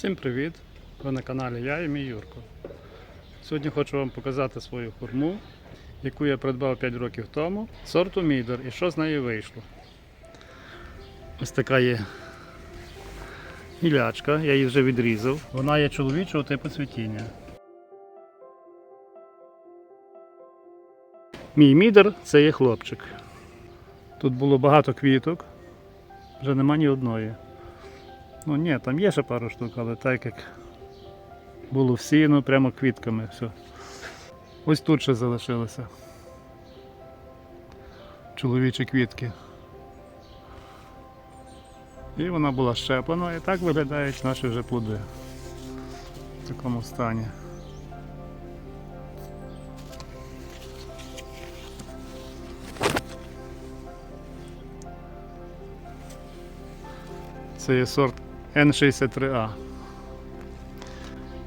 Всім привіт! Ви на каналі Я і мій Юрко. Сьогодні хочу вам показати свою хурму, яку я придбав 5 років тому, сорту Мідер і що з неї вийшло. Ось така є гілячка, я її вже відрізав. Вона є чоловічого типу цвітіння. Мій мідер це є хлопчик. Тут було багато квіток, вже нема ні одної. Ну ні, там є ще пару штук, але так як було всіяно прямо квітками все. Ось тут ще залишилося. Чоловічі квітки. І вона була щеплена, і так виглядають наші вже плоди в такому стані. Це є сорт N63A.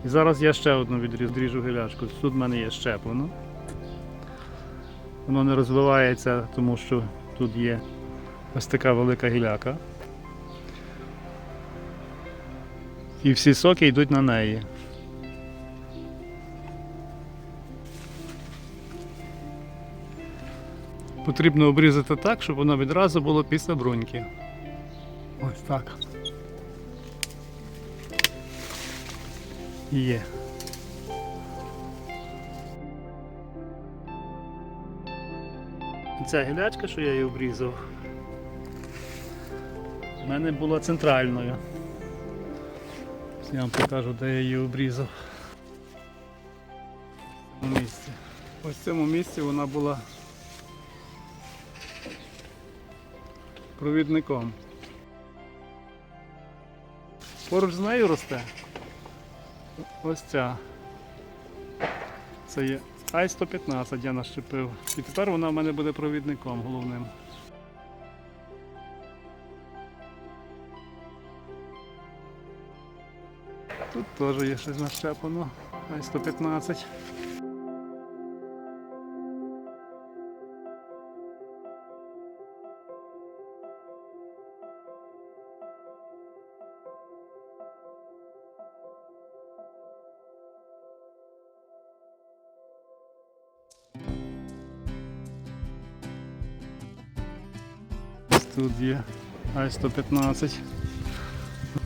І зараз я ще одну відріжу гілячку. Тут в мене є щеплено. Воно не розвивається, тому що тут є ось така велика гіляка. І всі соки йдуть на неї. Потрібно обрізати так, щоб воно відразу було після бруньки. Ось так. Є. Ця гілячка, що я її обрізав, в мене була центральною. Я вам покажу, де я її обрізав. Цьому місці. Ось в цьому місці вона була провідником. Поруч з нею росте. Ось ця. Це є Ай-115 я нащепив. І тепер вона в мене буде провідником головним. Тут теж є щось нащеплено. Ай-115. Тут є Ай-115.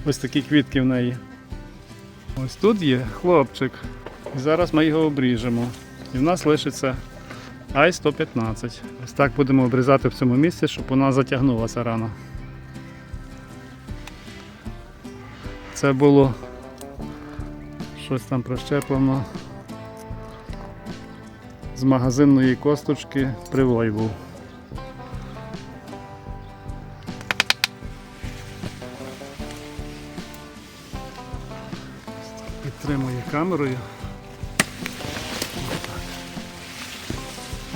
Ось такі квітки в неї. Ось тут є хлопчик. І зараз ми його обріжемо. І в нас лишиться Ай-115. Ось так будемо обрізати в цьому місці, щоб вона затягнулася рано. Це було щось там прищеплено з магазинної косточки привой був. Підтримує камерою.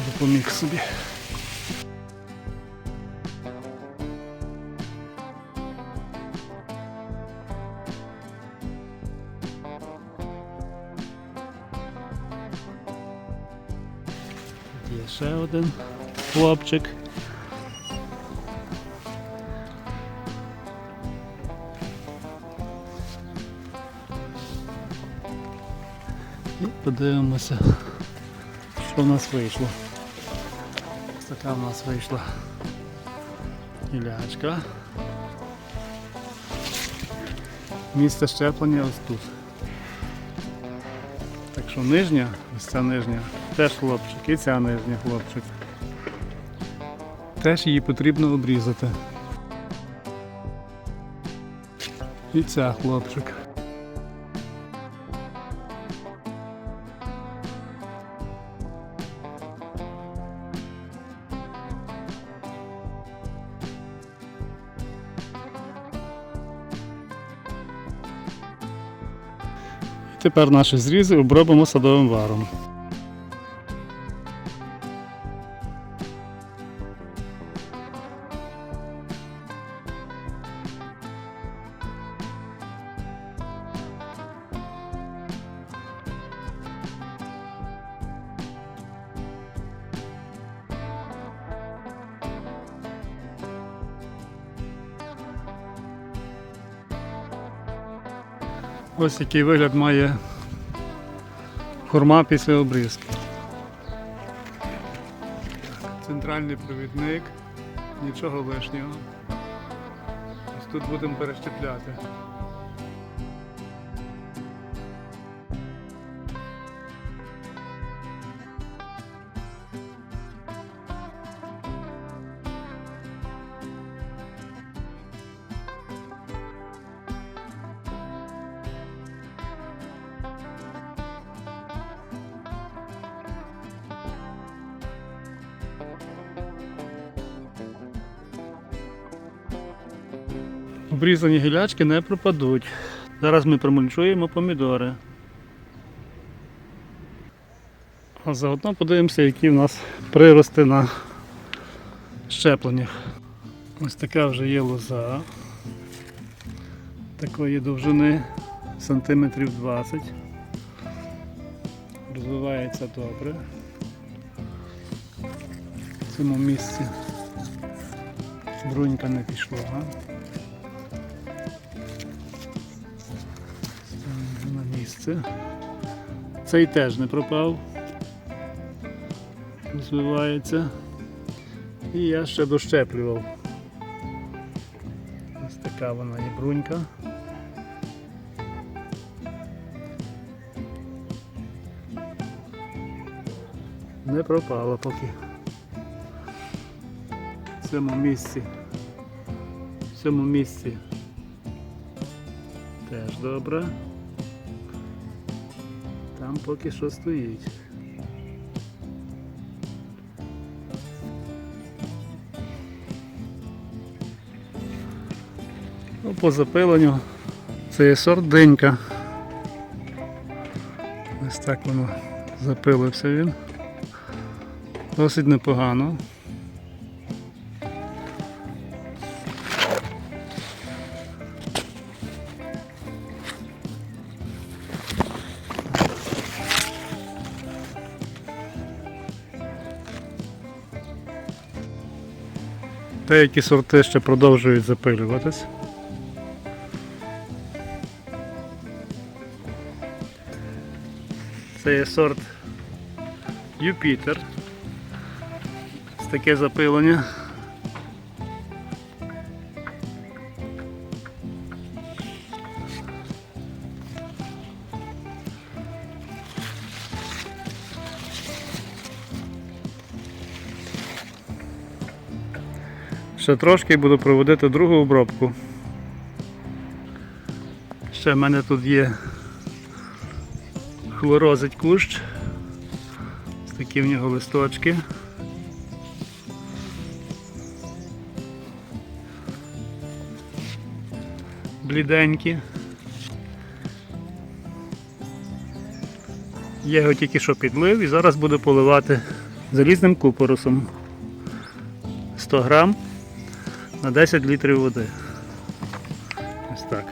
Допоміг собі. Є ще один хлопчик. І подивимося, що в нас вийшло. Ось така в нас вийшла гілячка. Місце щеплення ось тут. Так що нижня, ось ця нижня, теж хлопчик, і ця нижня хлопчик. Теж її потрібно обрізати. І ця хлопчик. Тепер наші зрізи обробимо садовим варом. Ось який вигляд має хурма після обрізки. Центральний провідник, нічого лишнього. Ось тут будемо перещепляти. Обрізані гілячки не пропадуть. Зараз ми промульчуємо помідори. А заодно подивимося, які в нас прирости на щепленнях. Ось така вже є лоза. Такої довжини сантиметрів 20. Розвивається добре. В цьому місці брунька не пішла. Місце. Цей теж не пропав. Розвивається. І я ще дощеплював. Ось така вона є брунька. Не пропала поки. В цьому місці. В цьому місці теж добре. Там поки що стоїть. Ну, по запиленню це є сорт денька. Ось так воно запилився він. Досить непогано. Деякі сорти ще продовжують запилюватись. Це є сорт Юпітер. Ось таке запилення. Ще трошки і буду проводити другу обробку. Ще в мене тут є хлорозить кущ. Ось такі в нього листочки. Бліденькі. Я його тільки що підлив і зараз буду поливати залізним купоросом. 100 грам на 10 літрів води. Ось так.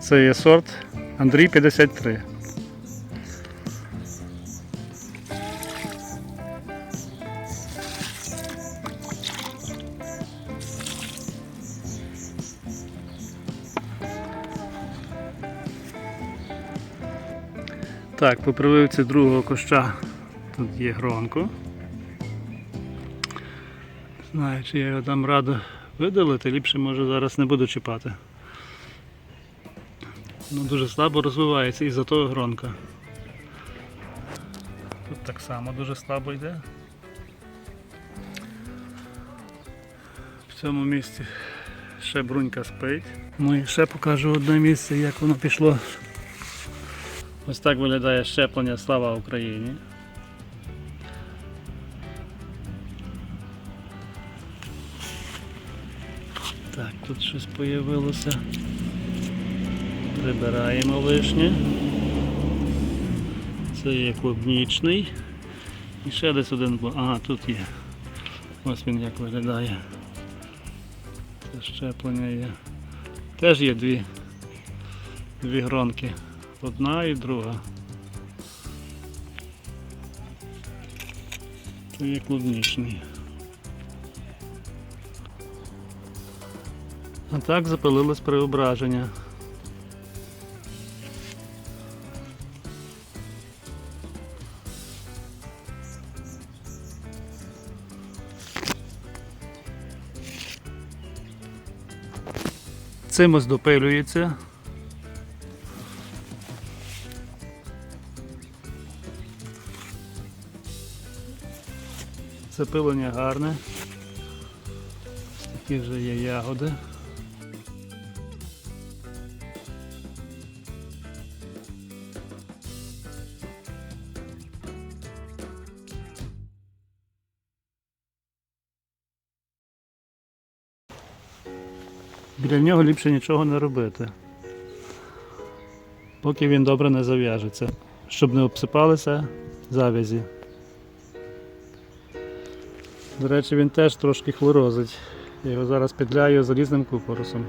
Це є сорт Андрій 53. Так, по прививці другого куща тут є гронко. Знаю, чи я його там радо видалити, ліпше може зараз не буду чіпати. Ну, дуже слабо розвивається із-за того гронка. Тут так само дуже слабо йде. В цьому місці ще брунька спить. Ну і ще покажу одне місце, як воно пішло. Ось так виглядає щеплення Слава Україні. Так, тут щось появилося. Прибираємо лишнє. Це є клубнічний. І ще десь один бо. Ага, тут є. Ось він як виглядає. Це щеплення є. Теж є дві, дві гронки. Одна і друга. Це є клубнічний. А так запалилось преображення. Цим ось допилюється. Запилення гарне. Ось Такі вже є ягоди. Біля нього ліпше нічого не робити. Поки він добре не зав'яжеться, щоб не обсипалися завязі. До речі, він теж трошки хлорозить. Я його зараз підляю залізним купоросом.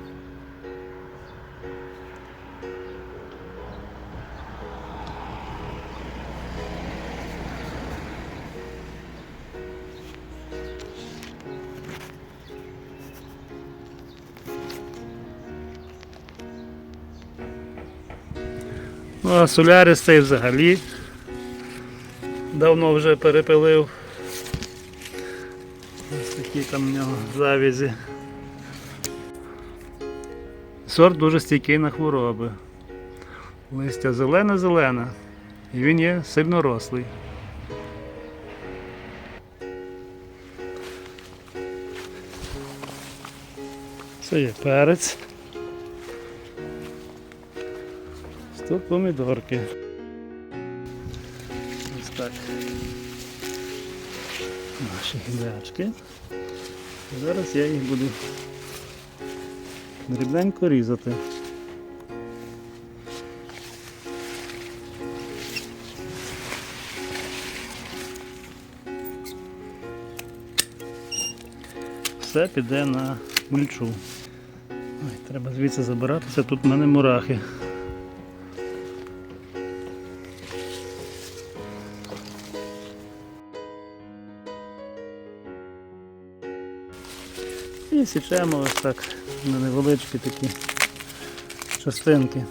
Ну, а солярис цей взагалі давно вже перепилив. Ось такі там в нього завязі. Сорт дуже стійкий на хвороби. Листя зелене-зелене. І він є сильно рослий. Це є перець. Тут помідорки. Наші гілячки. Зараз я їх буду дрібненько різати. Все піде на мульчу. Ой, треба звідси забиратися, тут в мене мурахи. І січемо ось так на невеличкі такі частинки.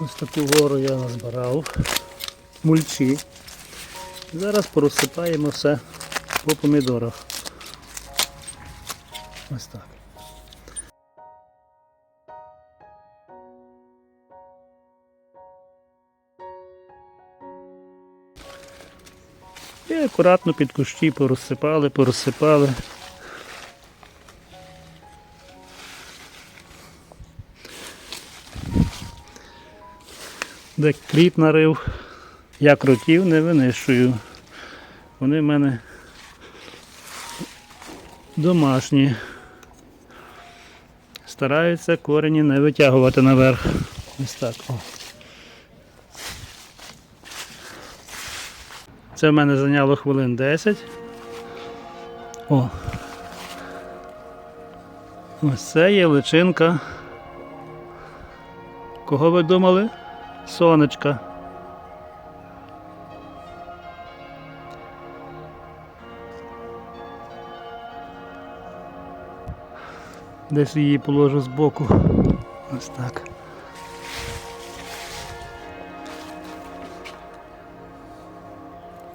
Ось таку гору я назбирав мульчі. Зараз порозсипаємо все по помідорах. Ось так. І акуратно під кущі порозсипали, порозсипали. Де кріт нарив. Я крутів не винищую. Вони в мене домашні. Стараються корені не витягувати наверх. Ось так. О. Це в мене зайняло хвилин 10. О. Ось це є личинка. Кого ви думали? Сонечка. Десь її положу збоку. Ось так.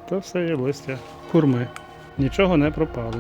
То все є листя курми. Нічого не пропало.